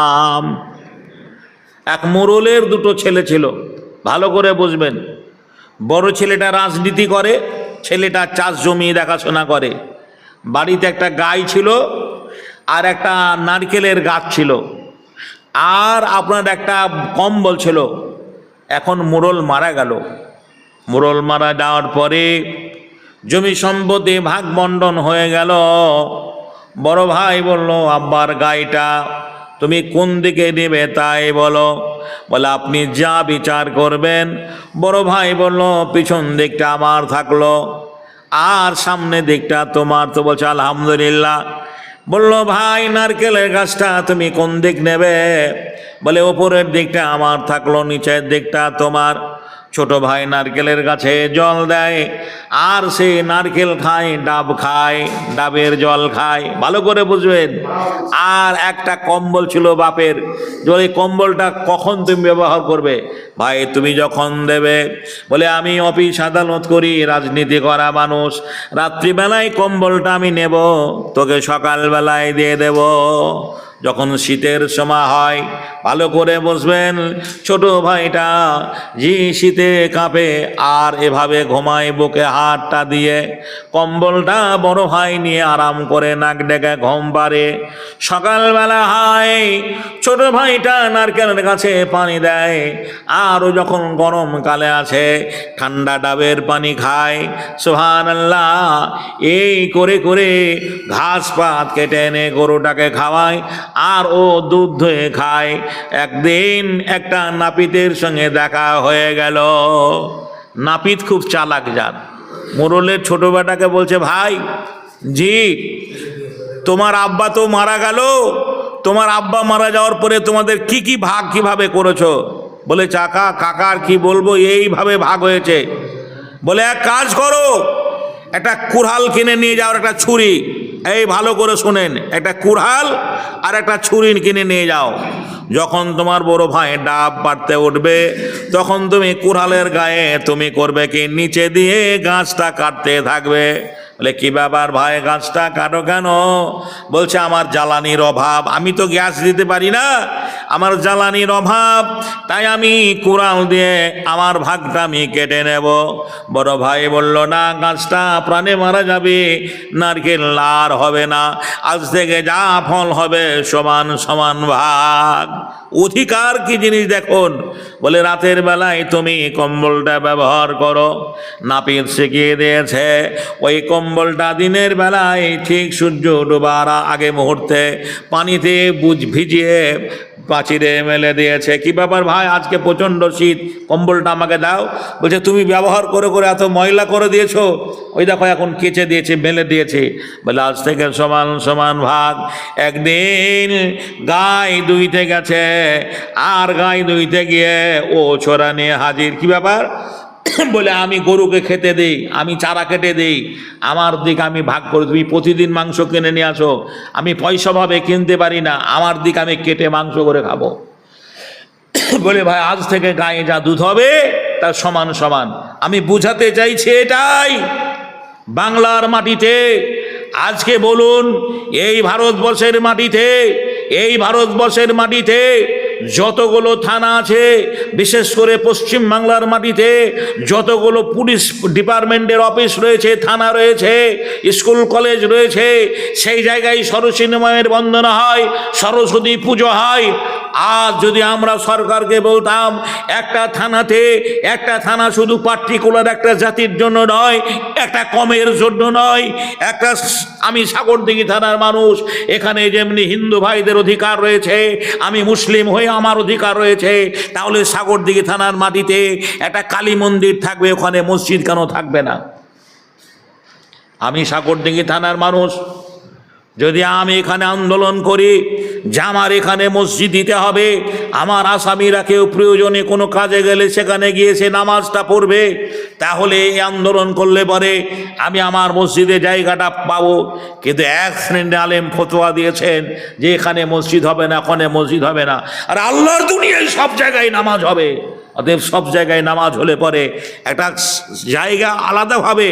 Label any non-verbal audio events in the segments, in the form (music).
আম। এক মোরলের দুটো ছেলে ছিল, ভালো করে বুঝবেন। বড় ছেলেটা রাজনীতি করে, ছেলেটা চাষ জমি দেখাশোনা করে। বাড়িতে একটা গাই ছিল আর একটা নারকেলের গাছ ছিল। আর আপনার একটা কম্বল ছিল। এখন মোড়ল মারা গেল। মোড়ল মারা যাওয়ার পরে জমি সম্পদে ভাগ বন্টন হয়ে গেল। বড় ভাই বলল, আব্বার গাইটা তুমি কোন দিকে নেবে তাই বলো। বলে, আপনি যা বিচার করবেন, বড় ভাই বলল, পিছন দিকটা আমার থাকল, আর সামনে দিকটা তোমার। তো বলছে, আলহামদুলিল্লাহ। বলল, ভাই, নারকেলের গাছটা তুমি কোন দিক নেবে? বলে, ওপরের দিকটা আমার থাকল, নিচের দিকটা তোমার। ছোট ভাই নারকেলের গাছে জল দেয়, আর সে নারকেল খায়, ডাব খায়, ডাবের জল খায়। ভালো করে বুঝবেন। আর একটা কম্বল ছিল বাপের। যে কম্বলটা কখন তুমি ব্যবহার করবে? ভাই, তুমি যখন দেবে। বলে, আমি অফিস আদালত করি, রাজনীতি করা মানুষ। রাত্রিবেলায় কম্বলটা আমি নেব, তোকে সকালবেলায় দিয়ে দেব। যখন শীতের সময় হয়, ভালো করে বসবেন। ছোট ভাইটা জি শীতে কাঁপে আর এভাবে ঘুমায় বুকে হাতটা দিয়ে, কম্বলটা বড় ভাই নিয়ে আরাম করে নাক ডেকে ঘুম পারে সকালবেলা হয়, ছোট ভাইটা নারকেলের কাছে পানি দেয়, আরও যখন গরমকালে আছে ঠান্ডা ডাবের পানি খায়। সোহান আল্লাহ এই করে করে ঘাস পাত কেটে এনে গরুটাকে খাওয়ায়। আর ও দুধ ধুয়ে খায়। একদিন একটা নাপিতের সঙ্গে দেখা হয়ে গেল। নাপিত খুব চালাক যান মোরলের ছোট বেটাকে বলছে, ভাই, জি, তোমার আব্বা তো মারা গেল। তোমার আব্বা মারা যাওয়ার পরে তোমাদের কি কি ভাগ কীভাবে করেছ? বলে, চাকা কাকার কি বলব, এইভাবে ভাগ হয়েছে। বলে, এক কাজ করো, একটা কুড়াল কিনে নিয়ে যাওয়ার একটা ছুরি এই ভালো করে শোনেন, একটা কুড়াল আর একটা ছুরি কিনে নিয়ে যাও। যখন তোমার বড় ভাই ডাব পাড়তে উঠবে, তখন তুমি কুড়ালের গায়ে তুমি করবে কি? নিচে দিয়ে গাছটা কাটতে থাকবে। বলে, কি ব্যাপার ভাই, গাছটা কাটো কেন? বলছে, আমার জ্বালানির অভাব, আমি তো গ্যাস দিতে পারি না আমার জ্বালানির অভাব, তাই আমি কুড়াল দিয়ে আমার ভাগটা আমি কেটে নেব। বড় ভাই বলল, না, গাছটা প্রাণে মারা যাবে, নারকেল আর হবে না। আজ থেকে যা ফল হবে, সমান সমান ভাগ। অধিকার কি জিনিস দেখুন? বলে, রাতের বেলায় তুমি কম্বলটা ব্যবহার করো। নাপিত শিখিয়ে দিয়েছে, ওই কম্বলটা দিনের বেলায় ঠিক সূর্য ডোবার আগে মুহূর্তে পানিতে বুঝ ভিজিয়ে পাচিরে মেলে দিয়েছে। কি ব্যাপার ভাই? আজকে প্রচণ্ড শীত। কম্বলটা আমাকে দাও। বলছে, তুমি ব্যবহার করে করে এত ময়লা করে দিয়েছ? ওই দেখো, এখন কেচে দিয়েছে, মেলে দিয়েছে। বলে, আজ থেকে সমান সমান ভাগ। একদিন গাই দুইতে গেছে, আর গাই দুইতে গিয়ে ও ছোড়া নিয়ে হাজির। কি ব্যাপার? (coughs) বলে, আমি গরুকে খেতে দেই, আমি চারা কেটে দেই। আমার দিক আমি ভাগ করে, তুমি প্রতিদিন মাংস কিনে নিয়ে আসো। আমি পয়সাভাবে কিনতে পারি না, আমার দিক আমি কেটে মাংস করে খাব। (coughs) বলে, ভাই, আজ থেকে গায়ে যা দুধ হবে তার সমান সমান। আমি বুঝাতে চাইছি এটাই। বাংলার মাটিতে, আজকে বলুন, এই ভারতবর্ষের মাটিতে, এই ভারতবর্ষের মাটিতে যতগুলো থানা আছে, বিশেষ করে পশ্চিম বাংলার মাটিতে, যতগুলো পুলিশ ডিপার্টমেন্টের অফিস রয়েছে, থানা রয়েছে, স্কুল, কলেজ রয়েছে, সেই জায়গায় সরস্বতী মায়ের বন্দনা হয়, সরস্বতী পুজো হয় আজ যদি আমরা সরকারকে বলতাম, একটা থানাতে, একটা থানা শুধু পার্টিকুলার একটা জাতির জন্য নয়, একটা কমের জন্য নয়, একটা আমি সাগরদিঘি থানার মানুষ, এখানে যেমনি হিন্দু ভাইদের অধিকার রয়েছে, আমি মুসলিম হয়ে আমার অধিকার রয়েছে, তাহলে সাগরদিঘি থানার মাটিতে একটা কালী মন্দির থাকবে, ওখানে মসজিদ কেন থাকবে না? আমি সাগরদিঘি থানার মানুষ যদি আমি এখানে আন্দোলন করি, যে আমার এখানে মসজিদ দিতে হবে, আমার আসামিরা কেউ প্রয়োজনে কোনো কাজে গেলে সেখানে গিয়ে সে নামাজটা পড়বে, তাহলে এই আন্দোলন করলে পরে আমি আমার মসজিদে জায়গাটা পাবো। কিন্তু এক শ্রেণির আলেম ফতোয়া দিয়েছেন যে এখানে মসজিদ হবে না ওখানে মসজিদ হবে না। আর আল্লাহর দুনিয়ায় সব জায়গায় নামাজ হবে। অতএব সব জায়গায় নামাজ হলে পরে একটা জায়গা আলাদাভাবে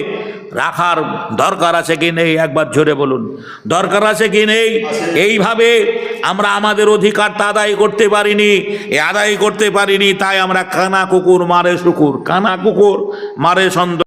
রাখার দরকার আছে কি নেই? একবার ঝরে বলুন। দরকার আছে কি নেই? এইভাবে আমরা আমাদের অধিকারটা আদায় করতে পারিনি। এ আদায় করতে পারিনি, তাই আমরা কানা কুকুর, মারে শুকুর। কানা কুকুর, মারে সন্দ